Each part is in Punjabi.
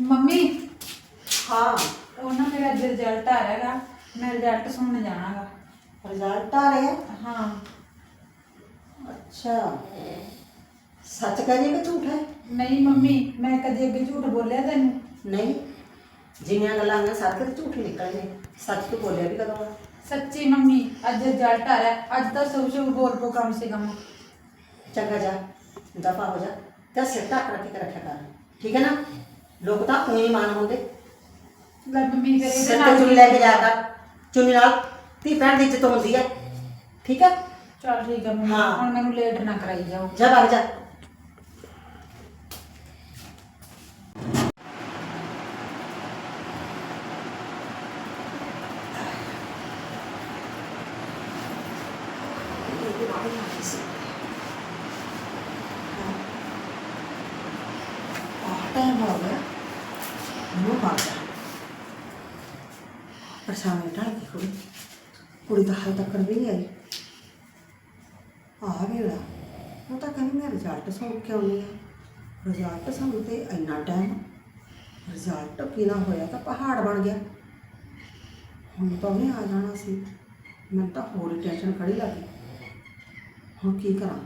ਮੰਮੀ? ਹਾਂ। ਉਹ ਨਾ ਮੇਰਾ ਅੱਜ ਰਿਜ਼ਲਟ ਆ ਰਿਹਾਗਾ ਮੈਂ ਰਿਜ਼ਲਟ ਸੁਣਨ ਜਾਣਾਗਾ। ਰਿਜ਼ਲਟ ਆ ਰਿਹਾ ਹਾਂ। ਅੱਛਾ। ਸੱਚ ਕਹਿ ਰਹੀ ਹੈ ਕਿ ਝੂਠ ਹੈ? ਨਹੀਂ ਮੰਮੀ ਮੈਂ ਕਦੇ ਅੱਗੇ ਝੂਠ ਬੋਲਿਆ ਤੈਨੂੰ? ਨਹੀਂ। ਜਿੰਨੀਆਂ ਗੱਲਾਂ ਆਈਆਂ ਸਾਰੇ ਤੇ ਝੂਠ ਹੀ ਨਿਕਲਣੇ ਸੱਚ ਤੂੰ ਬੋਲਿਆ ਵੀ ਕਦੋਂ ਆ? ਸੱਚੀ ਮੰਮੀ ਅੱਜ ਰਿਜ਼ਲਟ ਆ ਰਿਹਾ। ਅੱਜ ਤਾਂ ਸਭ ਸ਼ੁਭ ਬੋਲ ਪੋ ਕਮ ਸੇ ਕਮ ਚੰਗਾ ਜਾ ਦਫਾ ਹੋ ਜਾ। ਤੇ ਸਿਰ ਢੱਕ ਰੱਖ ਕੇ ਰੱਖਿਆ ਕਰ। ਠੀਕ ਹੈ ਨਾ? ਲੋਕ ਤਾਂ ਉਹੀ ਮਾਨ ਹੁੰਦੇ ਲੈ ਮੰਮੀ ਫਿਰ ਇਹਦੇ ਸਿਰ ਤੇ ਚੁੰਨੀ ਲੈ ਕੇ ਜਾ ਕਰ। ਚੁੰਨੀ ਨਾਲ ਧੀ ਭੈਣ ਦੀ ਇੱਜ਼ਤ ਹੁੰਦੀ ਹੈ। ਠੀਕ ਹੈ? ਚਲ ਠੀਕ ਹੈ ਮੰਮੀ ਹਾਂ। ਹੁਣ ਮੈਨੂੰ ਲੇਟ ਨਾ ਕਰਾਈ ਜਾਓ। ਜਾ ਵਗ ਜਾ। ਟਾਈਮ ਹੋ। ਗਿਆ ਨੂੰ ਮਾਰ ਜਾ ਪਰਛਾਵੇਂ ਢਾਲ ਕੇ ਕੁੜੀ। ਕੁੜੀ ਤਾਂ ਹਾਲ ਤੱਕ ਵੀ ਨਹੀਂ ਆਈ। ਆ ਵੇਲਾ ਉਹ ਤਾਂ ਕਹਿੰਦੀ ਮੈਂ ਰਿਜ਼ਲਟ ਸੁਣ ਕੇ ਆਉਣੀ ਆ। ਰਿਜ਼ਲਟ ਸਾਨੂੰ ਤੇ ਇੰਨਾ ਟਾਈਮ ਰਿਜ਼ਲਟ ਕਿਨਾ ਹੋਇਆ? ਤਾਂ ਪਹਾੜ ਬਣ ਗਿਆ। ਹੁਣ ਤਾਂ ਉਹਨੇ ਆ ਜਾਣਾ ਸੀ। ਮੈਨੂੰ ਤਾਂ ਹੋਰ ਟੈਨਸ਼ਨ ਖੜੀ ਲੱਗੀ ਹੁਣ ਕੀ ਕਰਾਂ?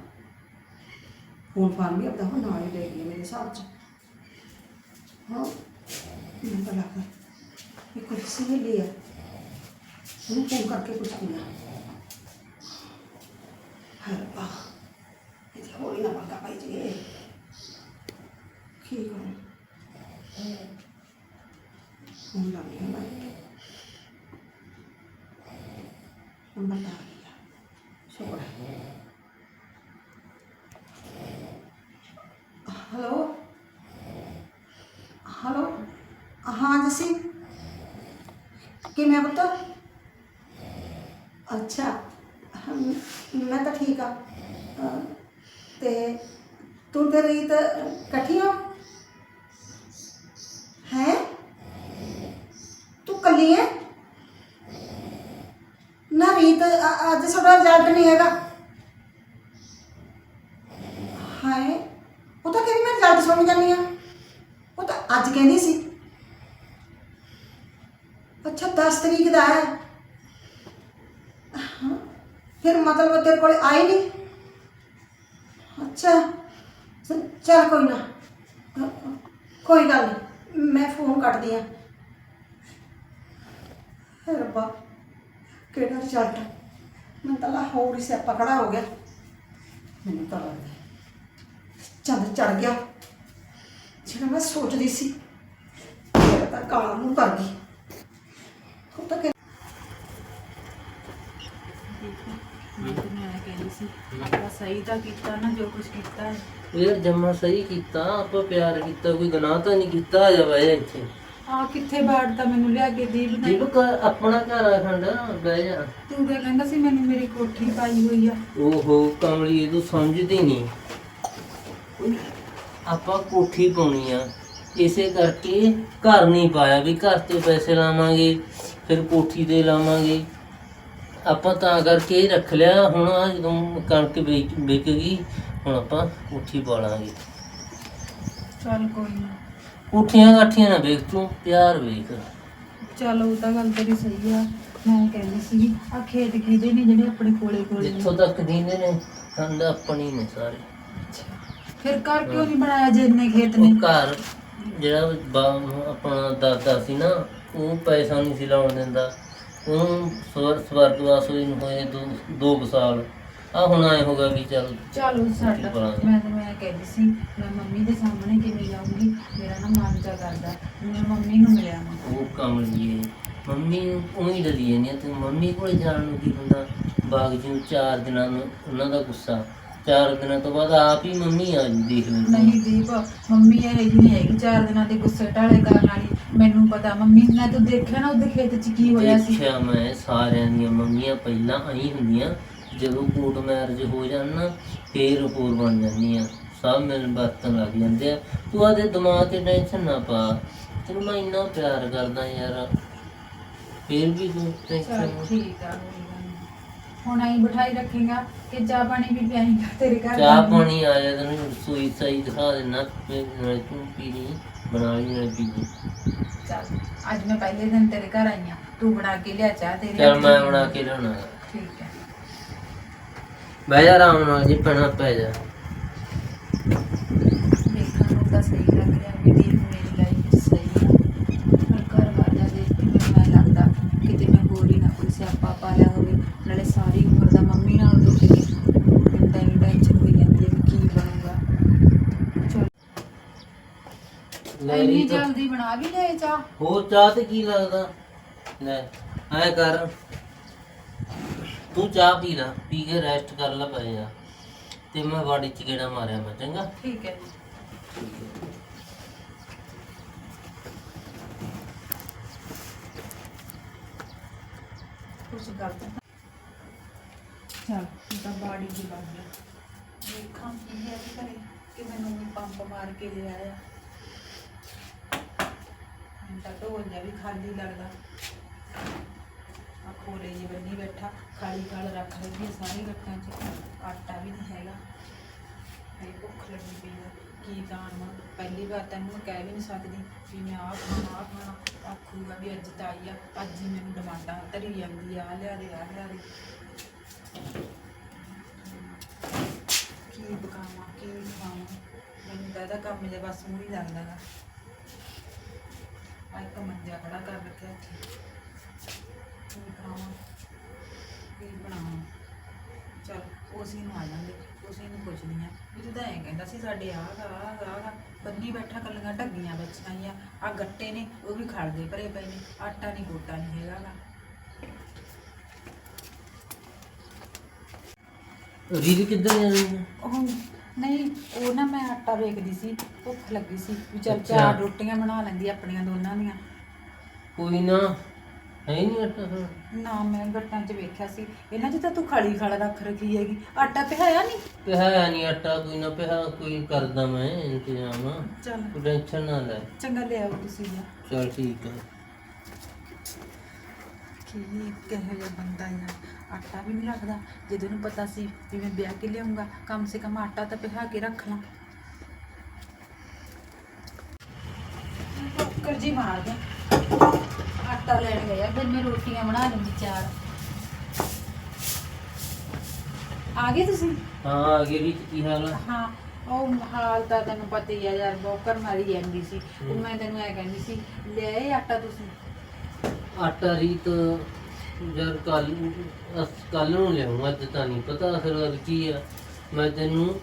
ਫੋਨ ਫਾਨ ਵੀ ਆਪਦਾ ਹੁਣ ਨਾਲ ਹੀ ਲੈ ਗਈ ਮੇਰੇ ਹਿਸਾਬ 'ਚ। ਹਾਂ ਮੈਨੂੰ ਤਾਂ ਲੱਗਦਾ ਇਹ ਕੁਰਸੀ ਵੀ ਲਈ ਆ ਉਹਨੂੰ ਫੋਨ ਕਰਕੇ ਪੁੱਛਦੀ ਆ ਹਰਪਾ ਇਹ ਹੋਈ ਨਾ ਪੰਗਾ ਪਾਈ ਜੀ ਕੀ ਕਰਾਂ ਹੁਣ ਲੱਗ ਗਿਆ ਮੈਂ ਹੁਣ ਬਤਾ ਦਿਆ ਸ਼ੁਕਰ ਹੈ ਹੈਲੋ ਹੈਲੋ ਹਾਂ ਜਸੀ ਕਿਵੇਂ ਪੁੱਤ ਅੱਛਾ ਹਮ, ਮੈਂ ਤਾਂ ਠੀਕ ਆ ਅਹ, ਤੇ ਤੂੰ ਤੇ ਰੀਤ ਇਕੱਠੀ ਹੋ ਹੈ ਤੂੰ ਕੱਲੀ ਹੈ ਨਾ ਰੀਤ ਅ- ਅੱਜ ਸਾਡਾ ਰਿਜ਼ਲਟ ਨਹੀਂ ਹੈਗਾ ਹਾਏ ਉਹ ਤਾਂ ਕਹਿੰਦੀ ਮੈਂ ਰਿਜ਼ਲਟ ਸੁਣ ਜਾਂਦੀ ਆ ਉਹ ਤਾਂ ਅੱਜ ਕਹਿੰਦੀ ਸੀ ਅੱਛਾ 10 ਤਰੀਕ ਦਾ ਹੈ। ਹਾਂ, ਫਿਰ ਮਤਲਬ ਤੇਰੇ ਕੋਲ ਆਈ ਨਹੀਂ ਅੱਛਾ ਚ- ਚੱਲ ਕੋਈ ਨਾ। ਅ- ਅ- ਕੋਈ ਗੱਲ ਨਹੀਂ ਮੈਂ ਫੋਨ ਕੱਟਦੀ ਆ। ਰੱਬਾ ਕਿਹੜਾ ਰਿਜ਼ਲਟ ਮੈਨੂੰ ਤਾਂ ਲਾਹੌਰ ਹੀ ਸਿਆਪਾ ਖੜਾ ਹੋ ਗਿਆ। ਮੈਨੂੰ ਤਾਂ ਲੱਗਦਾ ਚੰਦ ਚੜ ਗਿਆ। ਜਿਹੜਾ ਮੈਂ ਸੋਚਦੀ ਸੀ ਮੇਰਾ ਤਾਂ ਕਾਲਾ ਮੂੰਹ ਕਰ ਗਈ ਉਹ ਤਾਂ ਕਿ ਮੈਂ ਕਹਿੰਦੀ ਸੀ। ਆਪਾਂ ਸਹੀ ਤਾਂ ਕੀਤਾ ਨਾ ਜੋ ਕੁਝ ਕੀਤਾ ਹੈ। ਯਾਰ ਜੰਮਾ ਸਹੀ ਕੀਤਾ ਆਪਾਂ ਪਿਆਰ ਕੀਤਾ ਕੋਈ ਗੁਨਾਹ ਤਾਂ ਨਹੀਂ ਕੀਤਾ ਆ ਜਾ ਬਹਿ ਜਾ ਇੱਥੇ। ਆ ਕਿੱਥੇ ਬਾੜਦਾ ਮੈਨੂੰ ਲਿਆ ਕੇ ਦੀਪ ਨੇ ਦੀਪ ਘਰ ਆਪਣਾ ਘਰ ਆ ਖੰਡਾ ਬਹਿ ਜਾ। ਤੂੰ ਤਾਂ ਕਹਿੰਦਾ ਸੀ ਮੈਨੂੰ ਮੇਰੀ ਕੋਠੀ ਪਾਈ ਹੋਈ ਆ। ਓਹੋ ਕਮਲੀ ਤੂੰ ਸਮਝਦੀ ਨਹੀਂ। ਆਪਾਂ ਕੋਠੀ ਪਾਉਣੀ ਆ। ਇਸੇ ਕਰਕੇ ਘਰ ਨਹੀਂ ਪਾਇਆ ਵੀ ਘਰ ਤੇ ਪੈਸੇ ਲਾਵਾਂਗੇ ਫਿਰ ਕੋਠੀ ਤੇ ਲਾਵਾਂਗੇ। ਆਪਾਂ ਤਾਂ ਕਰਕੇ ਰੱਖ ਲਿਆ ਹੁਣ ਆਹ ਜਦੋਂ ਕਣਕ ਵੇਚ ਵਿਕ ਗਈ ਹੁਣ ਆਪਾਂ ਕੋਠੀ ਪਾ ਲਾਂਗੇ ਚੱਲ ਕੋਈ ਨਾ। ਕੋਠੀਆਂ ਕਾਠੀਆਂ ਨਾ ਵੇਖ ਤੂੰ ਪਿਆਰ ਵੇਖ। ਚੱਲ ਉਹ ਤਾਂ ਗੱਲ ਤੇਰੀ ਸਹੀ ਆ ਮੈਂ ਕਹਿੰਦੀ ਸੀ ਆ ਖੇਤ ਕਿਹਦੇ ਨੇ ਜਿਹੜੇ ਆਪਣੇ ਕੋਲੇ ਕੋਲੇ ਨੇ। ਜਿੱਥੋਂ ਤੱਕ ਦੀਨੇ ਨੇ ਕੰਧ ਆਪਣੀ ਨੇ ਸਾਰੇ। ਫਿਰ ਘਰ ਕਿਉਂ ਨਹੀਂ ਬਣਾਇਆ ਜੇ ਇੰਨੇ ਖੇਤ ਨੇ? ਉਹ ਘਰ ਜਿਹੜਾ ਬਾ- ਆਪਣਾ ਦਾਦਾ ਸੀ ਨਾ ਉਹ ਪੈਸਾ ਨਹੀਂ ਸੀ ਲਾਉਣ ਦਿੰਦਾ। ਉਹਨੂੰ ਸਵਰ ਸਵਰਗਵਾਸ ਹੋਏ ਨੂੰ ਹੋਏ ਦੋ ਦੋ ਕੁ ਸਾਲ। ਆ ਹੁਣ ਆਏ ਹੋਗਾ ਵੀ ਚੱਲ ਚਲੋ ਛੱਡ। ਮੈਂ ਤਾਂ ਮੈਂ ਕਹਿੰਦੀ ਸੀ ਮੈਂ ਮੰਮੀ ਦੇ ਸਾਹਮਣੇ ਕਿਵੇਂ ਜਾਊਂਗੀ ਮੇਰਾ ਨਾ ਮਨ ਜਾ ਕਰਦਾ ਮੈਂ ਮੰਮੀ ਨੂੰ ਮਿਲਿਆ ਮੈਂ ਉਹ ਕੰਮ ਲਈਏ ਮੰਮੀ ਨੂੰ ਉਹੀ ਡਰੀ ਜਾਂਦੀ ਆ ਤੂੰ ਮੰਮੀ ਕੋਲੇ ਜਾਣ ਨੂੰ ਕੀ ਹੁੰਦਾ? ਬਾਗ ਜੀ ਚਾਰ ਦਿਨਾਂ ਨੂੰ ਉਹਨਾਂ ਦਾ ਗੁੱਸਾ। ਚਾਰ ਦਿਨਾਂ ਤੋਂ ਬਾਅਦ ਆਪ ਹੀ ਮੰਮੀ ਆ ਜੂ ਦੇਖ ਲੈਂਦੀ ਨਹੀਂ ਦੀਪ ਮੰਮੀ ਇਹ ਨਹੀਂ ਹੈਗੀ ਚਾਰ ਦਿਨਾਂ ਦੇ ਗੁੱਸੇ ਢਾਲੇ ਕਰਨ ਵਾਲੀ। ਮੈਨੂੰ ਪਤਾ ਮੰਮੀ ਨੇ ਤੂੰ ਦੇਖਿਆ ਨਾ ਉਹਦੇ ਖੇਤ 'ਚ ਕੀ ਹੋਇਆ ਸੀ। ਦੇਖਿਆ ਮੈਂ ਸਾਰਿਆਂ ਦੀਆਂ ਮੰਮੀਆਂ ਪਹਿਲਾਂ ਆਈ ਹੁੰਦੀਆਂ ਜਦੋਂ ਕੋਰਟ ਮੈਰਿਜ ਹੋ ਜਾਣ ਨਾ ਫੇਰ ਹੋਰ ਬਣ ਜਾਂਦੀਆਂ ਸਭ ਮਿਲ ਵਰਤਨ ਲੱਗ ਜਾਂਦੇ ਆ। ਤੂੰ ਆਦੇ ਦਿਮਾਗ ਤੇ ਟੈਨਸ਼ਨ ਨਾ ਪਾ। ਤੈਨੂੰ ਮੈਂ ਇੰਨਾ ਪਿਆਰ ਕਰਦਾ ਯਾਰ। ਫੇਰ ਵੀ ਤੂੰ ਚਲ ਟੈਨਸ਼ਨ ਠੀਕ ਆ ਕੋਈ ਗੱਲ ਨੀ। ਹੁਣ ਆਈ ਬਿਠਾਈ ਰੱਖੇਗਾ ਕਿ ਚਾਹ ਪਾਣੀ ਵੀ ਪਿਆਏਗਾ ਤੇਰੇ ਘਰ ਚਾਹ? ਪਾਣੀ ਆ ਜਾ ਤੈਨੂੰ ਸੂਈ ਸਹੀ ਦਿਖਾ ਦੇਣਾ ਫਿਰ ਨਾਲੇ ਤੂੰ ਪੀ ਲਈ। ਬਣਾ ਲਈ ਨਾਲੇ ਪੀ ਲਈ ਚੱਲ ਅੱਜ ਮੈਂ ਪਹਿਲੇ ਦਿਨ ਤੇਰੇ ਘਰ ਆਈ ਆ। ਤੂੰ ਬਣਾ ਕੇ ਲਿਆ ਚਾਹ ਤੇਰੀ ਚੱਲ ਮੈਂ। ਬਣਾ ਕੇ ਲਿਆਉਣਾ। ਠੀਕ ਹੈ। ਬਹਿ ਜਾ ਆਰਾਮ ਨਾਲ ਜੀ ਪੈਣਾ ਪੈ ਜਾ ਦੇਖਣ ਨੂੰ ਤਾਂ ਸਹੀ ਲੱਗ ਰਿਹਾ ਵੀ ਦੀਪ ਮੇਰੀ ਲਾਈਫ ਵਿੱਚ ਸਹੀ ਹੈ ਪਰ ਘਰ ਵਾਲਿਆਂ ਦੇ ਮੈਨੂੰ ਮੈਂ ਲੱਗਦਾ ਕਿਤੇ ਮੈਂ ਹੋਰ ਹੀ ਨਾ ਕੋਈ ਸਿਆਪਾ ਪਾ ਲਿਆ ਹੋਵੇ ਨਾਲੇ ਸਾਰੀ ਉਮਰ ਦਾ ਮੰਮੀ ਨਾਲ ਦੁੱਖ ਗਈ ਮੈਨੂੰ ਤਾਂ ਇਹ ਟੈਨਸ਼ਨ ਹੋਈ ਜਾਂਦੀ ਹੈ ਕਿ ਕੀ ਬਣੂਗਾ ਚਲ ਲੈ ਇੰਨੀ ਤਾਂ ਜਲਦੀ ਬਣਾ ਵੀ ਲੈ ਚਾਹ? ਹੋਰ ਚਾਹ ਤੇ ਕੀ ਲੱਗਦਾ? ਲੈ ਐ ਕਰ। ਤੂੰ ਚਾਹ ਪੀ ਲੈ ਪੀ ਕੇ ਰੈਸਟ ਕਰ ਲੈ ਪੈ ਜਾ ਤੇ ਮੈਂ ਬਾੜੀ ਚ ਗੇੜਾ ਮਾਰਿਆ ਮੈਂ ਚੰਗਾ? ਠੀਕ ਹੈ। ਜੀ ਕੁਝ ਗਲਤ ਹੈ ਚਲ ਇਹ ਤਾਂ ਬਾੜੀ ਦੀ ਗਿਆ। ਦੇਖਾਂ ਕੀ ਹੈ ਕਿ ਕਰੇ ਕਿ ਮੈਨੂੰ ਵੀ ਪੰਪ ਮਾਰ ਕੇ ਲੈ ਆਇਆ। ਹੁਣ ਤਾਂ ਢੋਲ ਜਿਹਾ ਵੀ ਖਾਲੀ ਲੱਗਦਾ। ਆ ਖੋਲੇ ਜੀ ਬੰਨੀ ਬੈਠਾ, ਖਾਲੀ ਖਾਲ ਰੱਖ ਲਈ ਹੈ ਸਾਰੀ ਗੱਟਾਂ 'ਚ। ਆਟਾ ਵੀ ਨਹੀਂ ਹੈਗਾ। ਇਹ ਭੁੱਖ ਲੱਗੀ ਪਈ ਆ। ਕੀ ਦਾਣਾ ਪਹਿਲੀ ਵਾਰ ਤੈਨੂੰ ਮੈਂ ਕਹਿ ਵੀ ਨਹੀਂ ਸਕਦੀ ਵੀ ਮੈਂ ਆਹ ਖਾਣਾ ਆਹ ਖਾਣਾ। ਆਖੂਗਾ ਵੀ ਅੱਜ ਤਾਂ ਆਈ ਆ। ਅੱਜ ਹੀ ਮੈਨੂੰ ਡਿਮਾਂਡਾਂ ਧਰੀ ਜਾਂਦੀ ਆ, ਆਹ ਲਿਆ ਦੇ ਆ ਲਿਆ ਦੇ। ਕੀ ਪਕਾਵਾਂ, ਕੀ ਖਾਵਾਂ ਮੈਨੂੰ ਤਾਂ ਇਹਦਾ ਕੰਮ ਜਿਹਾ ਬਸ ਮੂੰਹ ਹੀ ਲੱਗਦਾ ਗਾ। ਇੱਕ ਮੰਜਾ ਖੜਾ ਕਰ ਰੱਖਿਆ ਇੱਥੇ। ਕੀ ਬਣਾਵਾਂ? ਚਲ ਉਸੇ ਨੂੰ ਆ ਜਾਂਦੇ ਉਸੇ ਨੂੰ ਪੁੱਛਦੀ ਆ ਵੀ ਤੂੰ ਤਾਂ ਐਂ ਕਹਿੰਦਾ ਸੀ ਸਾਡੇ ਆਹ ਗਾ ਆਹ ਗਾ ਆਹ ਗਾ। ਬੰਨੀ ਬੈਠਾ ਕੱਲੀਆਂ ਢੱਗੀਆਂ ਵਿੱਚ ਆਈਆਂ ਆ ਗੱਟੇ ਨੇ ਉਹ ਵੀ ਖੜਦੇ ਭਰੇ ਪਏ ਨੇ। ਆਟਾ ਨਹੀਂ ਗੋਟਾ ਨਹੀਂ ਹੈਗਾ ਗਾ। ਰੀਲ ਕਿੱਧਰ ਜਾਣੀ ਹੈ? ਉਹ ਨਹੀਂ ਉਹ ਨਾ ਮੈਂ ਆਟਾ ਵੇਖਦੀ ਸੀ ਭੁੱਖ ਲੱਗੀ ਸੀ ਵੀ ਚੱਲ ਅੱਛਾ। ਚਾਰ ਰੋਟੀਆਂ ਬਣਾ ਲੈਂਦੀ ਆਪਣੀਆਂ ਦੋਨਾਂ ਦੀਆਂ। ਕੋਈ ਨਾ ਹੈ ਨਹੀਂ ਆਟਾ ਨਾ ਮੈਂ ਗੱਟਾਂ 'ਚ ਵੇਖਿਆ ਸੀ। ਇਹਨਾਂ 'ਚ ਤਾਂ ਤੂੰ ਖਾਲੀ ਖਾਲਾ ਰੱਖ ਰੱਖੀ ਹੈਗੀ। ਆਟਾ ਪਿਹਾਇਆ ਨਹੀਂ ਪਿਆ ਨਹੀਂ ਆਟਾ ਕੋਈ ਨਾ ਪਿਆ ਕੋਈ ਕਰਦਾ ਮੈਂ ਇੰਤਜ਼ਾਮ। ਚੱਲ। ਤੂੰ ਟੈਨਸ਼ਨ ਨਾ ਲੈ। ਚੰਗਾ ਲਿਆਓ ਤੁਸੀਂ ਚਲ ਠੀਕ ਹੈ ਕੀ ਕਿਹੋ ਜਿਹਾ ਬੰਦਾ ਯਾਰ ਆਟਾ ਵੀ ਨਹੀਂ ਰੱਖਦਾ ਜਦੋਂ ਨੂੰ ਪਤਾ ਸੀ ਵੀ ਮੈਂ ਵਿਆਹ ਕੇ ਲਿਆਉਂਗਾ ਕਮ ਸੇ ਕਮ ਆਟਾ ਤਾਂ ਪਿਹਾ ਕੇ ਰੱਖ ਲਾਂ। ਕੁੱਕਰ ਜੀ ਮਾਰ ਦੇ। ਆਟਾ ਲੈਣ ਗਿਆ ਫਿਰ ਮੈਂ ਰੋਟੀਆਂ ਬਣਾ ਲੂੰਗੀ ਚਾਰ। ਆ ਗਏ ਤੁਸੀਂ? ਹਾਂ ਅੱਗੇ ਵੀ ਕੀ ਹਾਲ ਆ? ਹਾਂ ਉਹ ਹਾਲ ਤਾਂ ਤੈਨੂੰ ਪਤਾ ਹੀ ਆ ਯਾਰ ਬੋਕਰ ਮਾਰੀ ਜਾਂਦੀ ਸੀ। ਉਹ ਮੈਂ ਤੈਨੂੰ ਐ ਕਹਿੰਦੀ ਸੀ ਲੈ ਆਟਾ ਤੁਸੀਂ? ਆਟਾ ਰੀਤ ਯਾਰ ਕੱਲ ਕੱਲ ਨੂੰ ਲਿਆਉਂਗਾ ਅੱਜ ਤਾਂ ਨਹੀਂ ਪਤਾ ਅਸਲ ਗੱਲ ਕੀ ਆ। ਮੈਂ ਤੈਨੂੰ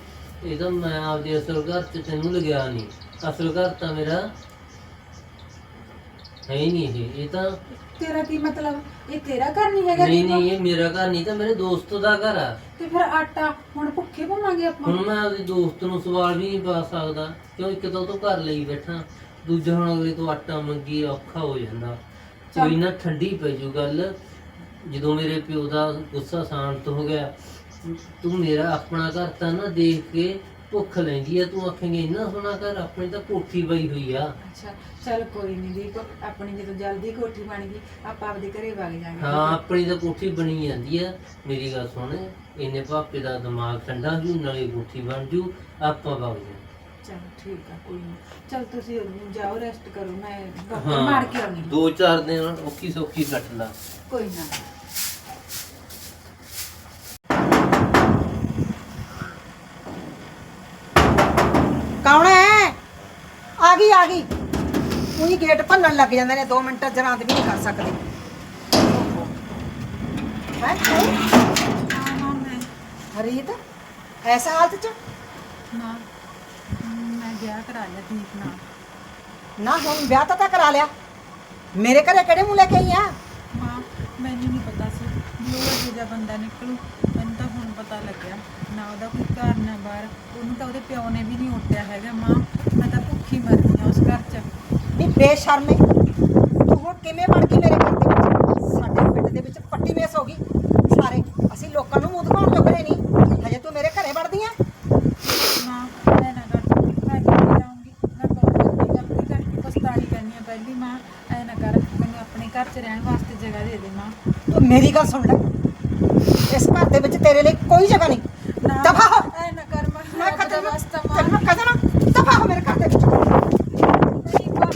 ਇਹ ਤਾਂ ਮੈਂ ਆਪਦੇ ਅਸਲ ਘਰ ਚ ਤੈਨੂੰ ਲਗਿਆ ਨਹੀਂ। ਅਸਲ ਘਰ ਤਾਂ ਮੇਰਾ ਹੈ ਹੀ ਨਹੀਂ ਇਹ ਇਹ ਤਾਂ ਤੇਰਾ ਕੀ ਮਤਲਬ? ਇਹ ਤੇਰਾ ਘਰ ਨਹੀਂ ਹੈਗਾ ਨਹੀਂ? ਨਹੀਂ ਇਹ ਮੇਰਾ ਘਰ ਨਹੀਂ ਤਾਂ ਮੇਰੇ ਦੋਸਤ ਦਾ ਘਰ ਆ। ਤੇ ਫਿਰ ਆਟਾ ਹੁਣ ਭੁੱਖੇ ਪਵਾਂਗੇ ਆਪਾਂ? ਹੁਣ ਮੈਂ ਆਪਦੇ ਦੋਸਤ ਨੂੰ ਸਵਾਲ ਵੀ ਨਹੀਂ ਪਾ ਸਕਦਾ ਕਿਉਂ ਇੱਕ ਤਾਂ ਉਹ ਤੋਂ ਘਰ ਲਈ ਬੈਠਾ ਦੂਜਾ ਹੁਣ ਅਗਲੇ ਤੋਂ ਆਟਾ ਮੰਗੀ ਔਖਾ ਹੋ ਜਾਂਦਾ। ਕੋਈ ਨਾ ਠੰਡੀ ਪੈ ਜੂ ਗੱਲ। ਜਦੋਂ ਮੇਰੇ ਪਿਓ ਦਾ ਗੁੱਸਾ ਸ਼ਾਂਤ ਹੋ ਗਿਆ ਤੂੰ ਮੇਰਾ ਆਪਣਾ ਘਰ ਤਾਂ ਨਾ ਦੇਖ ਕੇ ਭੁੱਖ ਲੈਂਦੀ ਆ ਤੂੰ ਆਖੇਂਗੇ ਇੰਨਾ ਸੋਹਣਾ ਘਰ ਆਪਣੀ ਤਾਂ ਕੋਠੀ ਪਈ ਹੋਈ ਆ। ਅੱਛਾ ਚੱਲ ਕੋਈ ਨਹੀਂ ਦੀਪ ਆਪਣੀ ਜਦੋਂ ਜਲਦੀ ਕੋਠੀ ਬਣ ਗਈ ਆਪਾਂ ਆਪਦੇ ਘਰੇ ਵਗ ਜਾਾਂਗੇ ਹਾਂ ਆਪਣੀ ਤਾਂ ਕੋਠੀ ਬਣੀ ਜਾਂਦੀ ਆ। ਮੇਰੀ ਗੱਲ ਸੁਣ ਇਹਨੇ ਭਾਪੇ ਦਾ ਦਿਮਾਗ ਠੰਡਾ ਜੂ ਨਾਲੇ ਕੋਠੀ ਬਣ ਜੂ ਆਪਾਂ ਵਗ ਚਲ ਠੀਕ ਆ ਕੋਈ ਨਹੀਂ ਚਲ ਤੁਸੀਂ ਜਾਓ ਰੈਸਟ ਕਰੋ ਮੈਂ ਗੱਪਾਂ ਮਾਰ ਕੇ ਆਉਣੀ ਦੋ ਚਾਰ ਦਿਨ ਔਖੀ ਸੌਖੀ ਕੱਟ ਲਾ। ਕੋਈ ਨਾ। ਕੌਣ ਹੈ? ਆ ਗਈ ਆ ਗਈ। ਉਹੀ ਗੇਟ ਭੰਨਣ ਲੱਗ ਜਾਂਦੇ ਨੇ 2 ਮਿੰਟ ਜਰਾਂ ਵੀ ਨਹੀਂ ਕਰ ਸਕਦੇ। ਹੈ? ਹਾਂ ਹਾਂ ਮੈਂ। ਹਰੀਤ ਐਸਾ ਹਾਲਤ ਚ? ਨਾ। ਮੈਂ ਵਿਆਹ ਕਰਾ ਲਿਆ ਦੀਪ ਨਾਲ। ਨਾ ਹੁਣ ਵਿਆਹ ਤਾਂ ਤਾਂ ਕਰਾ ਲਿਆ। ਮੇਰੇ ਘਰੇ ਕਿਹੜੇ ਮੂੰਹ ਲੈ ਕੇ ਆਈ ਆ? ਮਾਂ ਮੈਨੂੰ ਨਹੀਂ ਪਤਾ ਸੀ ਵੀ ਉਹ ਇਹੋ ਜਿਹਾ ਬੰਦਾ ਨਿਕਲੂ। ਮੈਨੂੰ ਤਾਂ ਹੁਣ ਪਤਾ ਲੱਗਿਆ ਨਾ ਉਹਦਾ ਕੋਈ ਘਰ ਨਾ ਬਾਹਰ। ਉਹਨੂੰ ਤਾਂ ਉਹਦੇ ਪਿਓ ਨੇ ਵੀ ਨਹੀਂ ਉੱਟਿਆ ਹੈਗਾ। ਮਾਂ ਮੈਂ ਤਾਂ ਭੁੱਖੀ ਮਰ ਗਈ ਹਾਂ ਉਸ ਘਰ 'ਚ। ਨਹੀਂ ਬੇਸ਼ਰਮੇ ਤੂੰ ਹੁਣ ਕਿਵੇਂ ਬਣ ਗਈ ਮੇਰੇ ਘਰ ਦੇ ਵਿੱਚ ਸਾਡੇ ਪਿੰਡ ਦੇ ਵਿੱਚ ਪੱਟੀ ਮੇਸ ਹੋ ਗਈ ਸਾਰੇ ਅਸੀਂ ਲੋਕਾਂ ਨੂੰ ਮੂੰਹ ਦਿਖਾਉਣ ਲੱਗ ਰਹੇ ਨਹੀਂ ਹਜੇ ਤੂੰ ਮੇਰੇ ਘਰੇ ਵੜਦੀ ਆ ਮਾਂ ਮੈਂ ਨਾ ਕਰ ਮੈਂ ਕਿੱਥੇ ਜਾਊਂਗੀ ਮੈਂ ਬਹੁਤ ਵੱਡੀ ਗਲਤੀ ਕਰਕੇ ਪਛਤਾਣੀ ਕਰਨੀ ਆ ਪਹਿਲੀ ਮਾਂ ਐ ਨਾ ਕਰ ਮੈਨੂੰ ਆਪਣੇ ਘਰ 'ਚ ਰਹਿਣ ਵਾਸਤੇ ਜਗ੍ਹਾ ਦੇ ਦੇ ਮਾਂ ਤੂੰ ਮੇਰੀ ਗੱਲ ਸੁਣ ਲੈ। ਇਸ ਘਰ ਦੇ ਵਿੱਚ ਤੇਰੇ ਲਈ ਕੋਈ ਜਗ੍ਹਾ ਨਹੀਂ। ਦਫਾ ਹੋ। ਐ ਨਾ ਕਰ ਮੈਂ ਤੈਨੂੰ ਕਹਦਾ ਨਾ ਦਫਾ ਹੋ ਮੇਰੇ ਘਰ ਦੇ ਵਿੱਚ। ਨਹੀਂ ਮਾਂ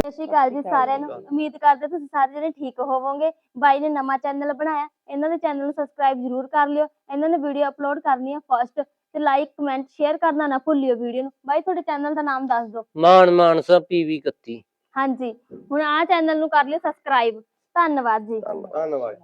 ਸਤਿ ਸ਼੍ਰੀ ਅਕਾਲ ਜੀ ਸਾਰਿਆਂ ਨੂੰ। ਉਮੀਦ ਕਰਦੇ ਤੁਸੀਂ ਸਾਰੇ ਜਣੇ ਠੀਕ ਹੋਵੋਗੇ। ਬਾਈ ਨੇ ਨਵਾਂ ਚੈਨਲ ਬਣਾਇਆ। ਇਹਨਾਂ ਦੇ ਚੈਨਲ ਨੂੰ ਸਬਸਕ੍ਰਾਈਬ ਜ਼ਰੂਰ ਕਰ ਲਿਓ। ਇਹਨਾਂ ਨੇ ਵੀਡੀਓ ਅਪਲੋਡ ਕਰਨੀ ਹੈ ਫਸਟ ਤੇ ਲਾਈਕ ਕਮੈਂਟ ਸ਼ੇਅਰ ਕਰਨਾ ਨਾ ਭੁੱਲਿਓ ਵੀਡੀਓ ਨੂੰ। ਬਾਈ ਤੁਹਾਡੇ ਚੈਨਲ ਦਾ ਨਾਮ ਦੱਸ ਦਿਓ। ਮਾਨ ਮਾਨਸਾ ਪੀਵੀ 31 ਹਾਂਜੀ। ਹੁਣ ਆਹ ਚੈਨਲ ਨੂੰ ਕਰ ਲਿਓ ਸਬਸਕ੍ਰਾਈਬ ਧੰਨਵਾਦ ਜੀ। ਧੰਨਵਾਦ।